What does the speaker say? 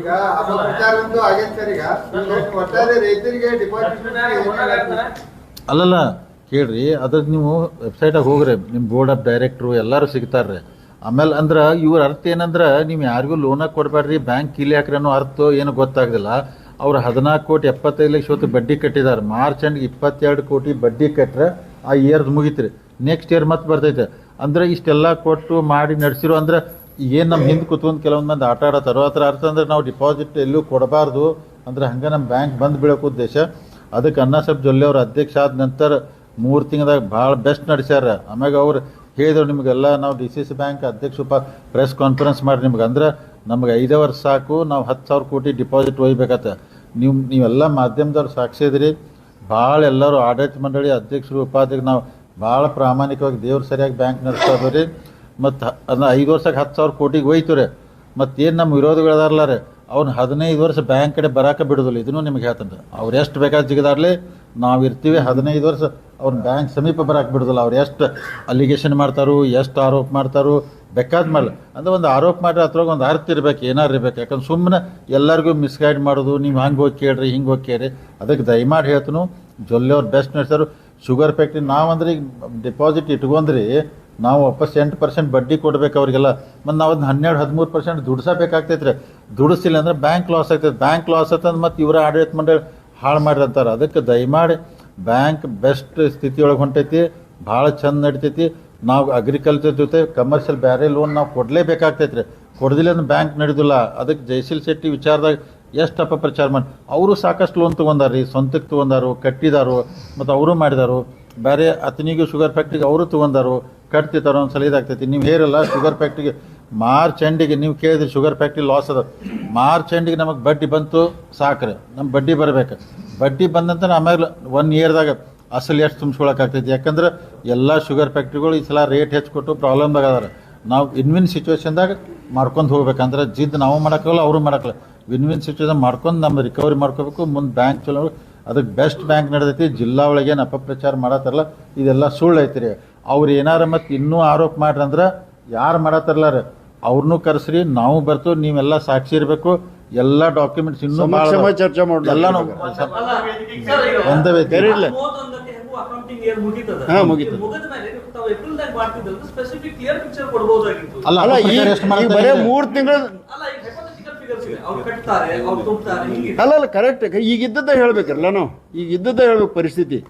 ಈಗ ಆಗೈತೆ ಸರ್ ಈಗ? ಒಟ್ಟಾರೆ ರೈತರಿಗೆ ಡಿಪಾರ್ಟ್ಮೆಂಟ್ ಅಲ್ಲಲ್ಲ ಕೇಳ್ರಿ ಅದ್ರದ್ದು ನೀವು ವೆಬ್ಸೈಟಾಗ ಹೋಗ್ರಿ ನಿಮ್ಮ ಬೋರ್ಡ್ ಆಫ್ ಡೈರೆಕ್ಟ್ರು ಎಲ್ಲರೂ ಸಿಗ್ತಾರ್ರಿ. ಆಮೇಲೆ ಅಂದ್ರೆ ಇವ್ರ ಅರ್ಥ ಏನಂದ್ರೆ ನೀವು ಯಾರಿಗೂ ಲೋನಾಗಿ ಕೊಡಬೇಡ್ರಿ ಬ್ಯಾಂಕ್ ಇಲ್ಲಿ ಹಾಕ್ರಿ ಅನ್ನೋ ಅರ್ಥ ಏನು ಗೊತ್ತಾಗ್ದಿಲ್ಲ. ಅವ್ರು ಹದಿನಾಲ್ಕು ಕೋಟಿ ಎಪ್ಪತ್ತೈದು ಲಕ್ಷ ಹೊತ್ತು ಬಡ್ಡಿ ಕಟ್ಟಿದ್ದಾರೆ ಮಾರ್ಚ್ ಅಂಡ್ ಇಪ್ಪತ್ತೆರಡು ಕೋಟಿ ಬಡ್ಡಿ ಕಟ್ಟರೆ ಆ ಇಯರ್ದು ಮುಗಿತ್ರಿ. ನೆಕ್ಸ್ಟ್ ಇಯರ್ ಮತ್ತೆ ಬರ್ತೈತೆ. ಅಂದ್ರೆ ಇಷ್ಟೆಲ್ಲ ಕೊಟ್ಟು ಮಾಡಿ ನಡೆಸಿರೋ ಅಂದ್ರೆ ಏನು ನಮ್ಮ ಹಿಂದೆ ಕುತ್ಕೊಂಡು ಕೆಲವೊಂದು ಮಂದಿ ಆಟ ಆಡತ್ತಾರೋ ಥರ ಅರ್ಥ ಅಂದ್ರೆ ನಾವು ಡಿಪಾಸಿಟ್ ಎಲ್ಲೂ ಕೊಡಬಾರ್ದು ಅಂದ್ರೆ ಹಂಗೆ ನಮ್ಮ ಬ್ಯಾಂಕ್ ಬಂದ್ ಬೀಳೋಕೆ ಉದ್ದೇಶ. ಅದಕ್ಕೆ ಅಣ್ಣಾ ಸಾಹೇಬ್ ಜೊಲ್ಲೆ ಅವ್ರ ಅಧ್ಯಕ್ಷ ಆದ ನಂತರ ಮೂರು ತಿಂಗಳದಾಗ ಭಾಳ ಬೆಸ್ಟ್ ನಡೆಸ್ಯಾರ. ಆಮ್ಯಾಗ ಅವ್ರು ಹೇಳಿದ್ರು ನಿಮಗೆಲ್ಲ ನಾವು ಡಿ ಸಿ ಸಿ ಬ್ಯಾಂಕ್ ಅಧ್ಯಕ್ಷ ಉಪ ಪ್ರೆಸ್ ಕಾನ್ಫರೆನ್ಸ್ ಮಾಡಿ ನಿಮ್ಗೆ ಅಂದ್ರೆ ನಮ್ಗೆ ಐದು ವರ್ಷ ಸಾಕು, ನಾವು ಹತ್ತು ಸಾವಿರ ಕೋಟಿ ಡಿಪಾಸಿಟ್ ಒಯ್ಬೇಕತ್ತ. ನೀವು, ನೀವೆಲ್ಲ ಮಾಧ್ಯಮದವ್ರು ಸಾಕ್ಷಿ ಇದ್ರಿ. ಭಾಳ ಎಲ್ಲರೂ ಆಡಳಿತ ಮಂಡಳಿ ಅಧ್ಯಕ್ಷರು ಉಪಾಧ್ಯಕ್ಷ ನಾವು ಭಾಳ ಪ್ರಾಮಾಣಿಕವಾಗಿ ದೇವ್ರು ಸರಿಯಾಗಿ ಬ್ಯಾಂಕ್ ನಡೆಸ್ತಾ ಇದ್ದೀವಿ ಮತ್ತು ಅದನ್ನ ಐದು ವರ್ಷಕ್ಕೆ ಹತ್ತು ಸಾವಿರ ಕೋಟಿಗೆ ಹೋಯ್ತು ರೀ ಮತ್ತೇನು ನಮ್ಮ ವಿರೋಧಿಗಳದಾರಲ್ಲ ರೀ? ಅವ್ನು ಹದಿನೈದು ವರ್ಷ ಬ್ಯಾಂಕ್ ಕಡೆ ಬರಾಕ ಬಿಡೋದಿಲ್ಲ. ಇದನ್ನು ನಿಮ್ಗೆ ಹೇಳ್ತಾನೆ. ಅವ್ರು ಎಷ್ಟು ಬೇಕಾದ ಜಿಗದಾರ್ಲಿ ನಾವು ಇರ್ತೀವಿ ಹದಿನೈದು ವರ್ಷ. ಅವ್ನ ಬ್ಯಾಂಕ್ ಸಮೀಪ ಬರೋಕೆ ಬಿಡೋದಿಲ್ಲ. ಅವ್ರು ಎಷ್ಟು ಅಲಿಗೇಷನ್ ಮಾಡ್ತಾರೋ, ಎಷ್ಟು ಆರೋಪ ಮಾಡ್ತಾರೋ, ಬೇಕಾದ ಮೇಲೆ. ಅಂದ್ರೆ ಒಂದು ಆರೋಪ ಮಾಡಿರಿ ಅದ್ರೊಳಗೆ ಒಂದು ಅರ್ಥ ಇರ್ಬೇಕು, ಏನಾರು ಇರ್ಬೇಕು. ಯಾಕಂದ್ರೆ ಸುಮ್ಮನೆ ಎಲ್ಲರಿಗೂ ಮಿಸ್ಗೈಡ್ ಮಾಡೋದು, ನೀವು ಹಂಗೆ ಹೋಗಿ ಕೇಳ್ರಿ, ಹಿಂಗೆ ಹೋಗಿ ಕೇಳ್ರಿ. ಅದಕ್ಕೆ ದಯಮಾಡಿ ಹೇಳ್ತನು, ಜೊಲ್ಲೆ ಅವ್ರು ಬೆಸ್ಟ್ ನಡೆಸ್ತಾರೆ ಶುಗರ್ ಫ್ಯಾಕ್ಟ್ರಿ ನಾವಂದ್ರೆ ಈಗ ಡೆಪಾಸಿಟ್ ಇಟ್ಕೊಂಡ್ರಿ ನಾವು ವಾಪಸ್ ಎಂಟು ಪರ್ಸೆಂಟ್ ಬಡ್ಡಿ ಕೊಡ್ಬೇಕು ಅವರಿಗೆಲ್ಲ. ಮತ್ತು ನಾವು ಅದನ್ನ ಹನ್ನೆರಡು, ಹದಿಮೂರು ಪರ್ಸೆಂಟ್ ದುಡಿಸಬೇಕಾಗ್ತೈತೆ ರೀ ದುಡಿಸಿಲ್ಲ ಅಂದ್ರೆ ಬ್ಯಾಂಕ್ ಲಾಸ್ ಆಗ್ತೈತೆ. ಬ್ಯಾಂಕ್ ಲಾಸ್ ಆಯ್ತಂದ್ರೆ ಮತ್ತು ಇವರ ಆಡಳಿತ ಮಂಡಳಿ ಹಾಳು ಮಾಡಿರ್ತಾರೆ ಅದಕ್ಕೆ ದಯಮಾಡಿ ಬ್ಯಾಂಕ್ ಬೆಸ್ಟ್ ಸ್ಥಿತಿಯೊಳಗೆ ಹೊಂಟೈತಿ. ಭಾಳ ಚಂದ ನಡಿತೈತಿ. ನಾವು ಅಗ್ರಿಕಲ್ಚರ್ ಜೊತೆ ಕಮರ್ಷಿಯಲ್ ಬೇರೆ ಲೋನ್ ನಾವು ಕೊಡಲೇಬೇಕಾಗ್ತೈತೆ ರೀ ಕೊಡದಿಲ್ಲ ಅಂದ್ರೆ ಬ್ಯಾಂಕ್ ನಡೆದಿಲ್ಲ. ಅದಕ್ಕೆ ಜಯಶೀಲ್ ಶೆಟ್ಟಿ ವಿಚಾರದಾಗ ಎಷ್ಟು ಅಪಪ್ರಚಾರ ಮಾಡಿ ಅವರು ಸಾಕಷ್ಟು ಲೋನ್ ತೊಗೊಂಡಾರ ರೀ ಸ್ವಂತಕ್ಕೆ ತೊಗೊಂಡಾರು, ಕಟ್ಟಿದಾರು, ಮತ್ತು ಅವರು ಮಾಡಿದಾರು. ಬೇರೆ ಅತನಿಗೂ ಶುಗರ್ ಫ್ಯಾಕ್ಟ್ರಿಗೆ ಅವರು ತೊಗೊಂಡಾರು ಕಟ್ತಿರ್ತಾರೆ ಒಂದು ಸಲ ಇದಾಗ್ತೈತಿ. ನೀವು ಹೇರಲ್ಲ ಶುಗರ್ ಫ್ಯಾಕ್ಟ್ರಿಗೆ ಮಾರ್ಚ್ ಎಂಡಿಗೆ ನೀವು ಕೇಳಿದ್ರೆ ಶುಗರ್ ಫ್ಯಾಕ್ಟ್ರಿ ಲಾಸ್ ಅದ. ಮಾರ್ಚ್ ಎಂಡಿಗೆ ನಮಗೆ ಬಡ್ಡಿ ಬಂತು ಸಾಕ್ರೆ. ನಮ್ಮ ಬಡ್ಡಿ ಬರಬೇಕು. ಬಡ್ಡಿ ಬಂದಂತ ಆಮೇಲೆ ಒನ್ ಇಯರ್ದಾಗ ಅಸಲು ಎಷ್ಟು ತುಂಬಿಸ್ಕೊಳಕ್ಕಾಗ್ತೈತಿ ಯಾಕಂದ್ರೆ ಎಲ್ಲ ಶುಗರ್ ಫ್ಯಾಕ್ಟ್ರಿಗಳು ಈ ಸಲ ರೇಟ್ ಹೆಚ್ಚು ಕೊಟ್ಟು ಪ್ರಾಬ್ಲಮ್ದಾಗ ಅದಾರ. ನಾವು ಇನ್ವಿನ್ ಸಿಚುವೇಶನ್ದಾಗ ಮಾಡ್ಕೊಂಡು ಹೋಗ್ಬೇಕಂದ್ರೆ ಜಿದ್ದು ನಾವು ಮಾಡೋಕ್ಕಲ್ಲ ಅವರು ಮಾಡೋಕ್ಕಲ್ಲ ವಿನ್ ವಿನ್ ಸಿಚುವೇಶನ್ ಮಾಡ್ಕೊಂಡು ನಮ್ಮ ರಿಕವರಿ ಮಾಡ್ಕೋಬೇಕು. ಮುಂದೆ ಬ್ಯಾಂಕ್ ಚಲೋ ಅದಕ್ಕೆ ಬೆಸ್ಟ್ ಬ್ಯಾಂಕ್ ನಡೆದೈತಿ ಜಿಲ್ಲಾ ಒಳಗೆ ಏನು ಅಪಪ್ರಚಾರ ಮಾಡತ್ತಾರಲ್ಲ ಇದೆಲ್ಲ ಸುಳ್ಳು ಐತಿ ರೀ ಅವ್ರು ಏನಾರ ಮತ್ತು ಇನ್ನೂ ಆರೋಪ ಮಾಡ್ರಿ ಅಂದ್ರೆ ಯಾರು ಮಾಡತ್ತಾರಲ್ಲ ರೀ ಅವ್ರನ್ನೂ ಕರೆಸ್ರಿ ನಾವು ಬರ್ತು ನೀವೆಲ್ಲ ಸಾಕ್ಷಿ ಇರಬೇಕು ಎಲ್ಲ ಡಾಕ್ಯುಮೆಂಟ್ಸ್ ಇನ್ನೂ ಚರ್ಚೆ ಮಾಡಿ ಎಲ್ಲಾನು ಒಂದೇ ವೇದಿಕೆ. ಕರೀರ್ಲಿ. ಇಯರ್ ಮುಗೀತದ ಹಾ, ಮುಗೀತದ. ಮುಗಿದ ಮೇಲೆ ತಾವು ಏಪ್ರಿಲ್ದಾಗ ಮಾಡ್ತಿದ್ರು ಸ್ಪೆಸಿಫಿಕ್ ಕ್ಲಿಯರ್ ಪಿಕ್ಚರ್ ಕೊಡ್ಬೋದಾಗಿತ್ತು ಅಲ್ಲ? ಮೂರ್ ತಿಂಗಳ ಅಲ್ಲ ಅಲ್ಲ ಕರೆಕ್ಟ್ ಈಗ ಇದ್ದದ್ದ ಹೇಳ್ಬೇಕಲ್ಲ ನಾವು ಈಗ ಇದ್ದದ್ದ ಹೇಳ್ಬೇಕು ಪರಿಸ್ಥಿತಿ.